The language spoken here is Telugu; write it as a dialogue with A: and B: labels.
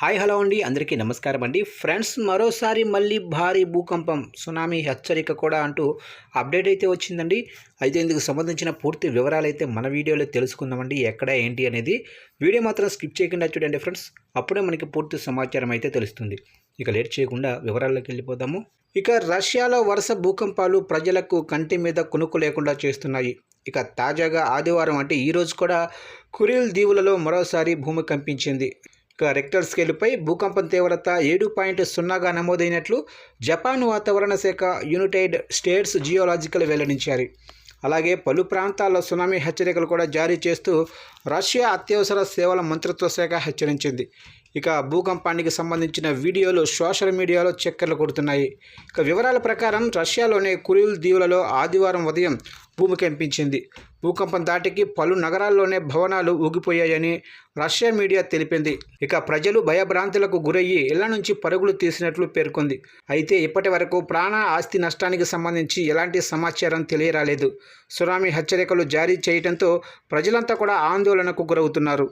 A: హాయ్ హలో అండి. అందరికీ నమస్కారం అండి. ఫ్రెండ్స్ మరోసారి మళ్ళీ భారీ భూకంపం సునామీ హెచ్చరిక కూడా అంటూ అప్డేట్ అయితే వచ్చిందండి. అయితే ఇందుకు సంబంధించిన పూర్తి వివరాలు అయితే మన వీడియోలో తెలుసుకుందామండి. ఎక్కడ ఏంటి అనేది వీడియో మాత్రం స్కిప్ చేయకుండా చూడండి ఫ్రెండ్స్. అప్పుడే మనకి పూర్తి సమాచారం అయితే తెలుస్తుంది. ఇక లేట్ చేయకుండా వివరాల్లోకి వెళ్ళిపోదాము. ఇక రష్యాలో వరుస భూకంపాలు ప్రజలకు కంటి మీద కొనుక్కు లేకుండా చేస్తున్నాయి. ఇక తాజాగా ఆదివారం అంటే ఈరోజు కూడా కురిల్ దీవులలో మరోసారి భూమి కంపించింది. రెక్టర్ స్కేలుపై భూకంపం తీవ్రత ఏడు పాయింట్ సున్నాగా నమోదైనట్లు జపాన్ వాతావరణ శాఖ యునైటెడ్ స్టేట్స్ జియోలాజికల్ వెల్లడించారు. అలాగే పలు ప్రాంతాల్లో సునామీ హెచ్చరికలు కూడా జారీ చేస్తూ రష్యా అత్యవసర సేవల మంత్రిత్వ శాఖ హెచ్చరించింది. ఇక భూకంపానికి సంబంధించిన వీడియోలు సోషల్ మీడియాలో చక్కర్లు కొడుతున్నాయి. ఇక వివరాల ప్రకారం రష్యాలోని కురిల్ దీవులలో ఆదివారం ఉదయం భూమి కంపించింది. భూకంపం దాటికి పలు నగరాల్లోనే భవనాలు ఊగిపోయాయని రష్యా మీడియా తెలిపింది. ఇక ప్రజలు భయభ్రాంతులకు గురయ్యి ఇళ్ళ నుంచి పరుగులు తీసినట్లు పేర్కొంది. అయితే ఇప్పటి వరకు ప్రాణ ఆస్తి నష్టానికి సంబంధించి ఎలాంటి సమాచారం తెలియరాలేదు. సునామీ హెచ్చరికలు జారీ చేయడంతో ప్రజలంతా కూడా ఆందోళనకు గురవుతున్నారు.